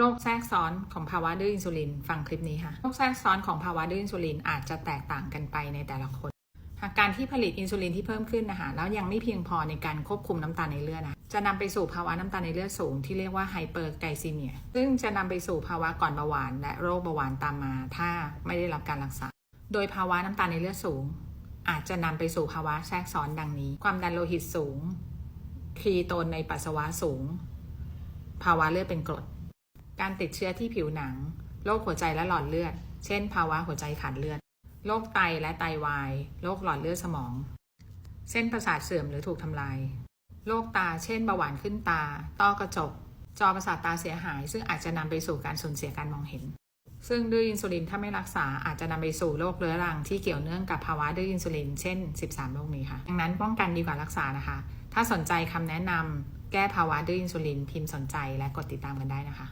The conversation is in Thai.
โรคแทรกซ้อนของภาวะดื้ออินซูลิน ฟังคลิปนี้ค่ะ โรคแทรกซ้อนของภาวะดื้ออินซูลินอาจจะแตกต่างกันไปในแต่ละคนหากการที่ผลิตอินซูลินที่เพิ่มขึ้นนะคะแล้วยังไม่เพียงพอในการควบคุมน้ำตาลในเลือดนะจะนำไปสู่ภาวะน้ำตาลในเลือดสูงที่เรียกว่าไฮเปอร์ไกลซีเมียซึ่งจะนำไปสู่ภาวะก่อนเบาหวาน และโรคเบาหวานตามมา ถ้าไม่ได้รับการรักษา โดยภาวะน้ำตาลในเลือดสูง อาจจะนำไปสู่ภาวะแทรกซ้อนดังนี้ ความดันโลหิตสูงคีโตนในปัสสาวะสูง ภาวะเลือดเป็นกรด การติดเชื้อที่ผิวหนัง โรคหัวใจและหลอดเลือด เช่น ภาวะหัวใจขาดเลือด โรคไตและไตวาย โรคหลอดเลือดสมอง เส้นประสาทเสื่อมหรือถูกทำลาย โรคตา เช่นเบาหวานขึ้นตา ต้อกระจก จอประสาทตาเสียหาย ซึ่งอาจจะนำไปสู่การสูญเสียการมองเห็น ซึ่งดื้ออินซูลินถ้าไม่รักษาอาจจะนำไปสู่โรคเรื้อรังที่เกี่ยวเนื่องกับภาวะดื้ออินซูลิน เช่น 13 โรคนี้ค่ะ ดังนั้นป้องกันดีกว่ารักษานะคะ ถ้าสนใจคำแนะนำแก้ภาวะดื้ออินซูลินพิมพ์สนใจและกดติดตามกันได้นะคะ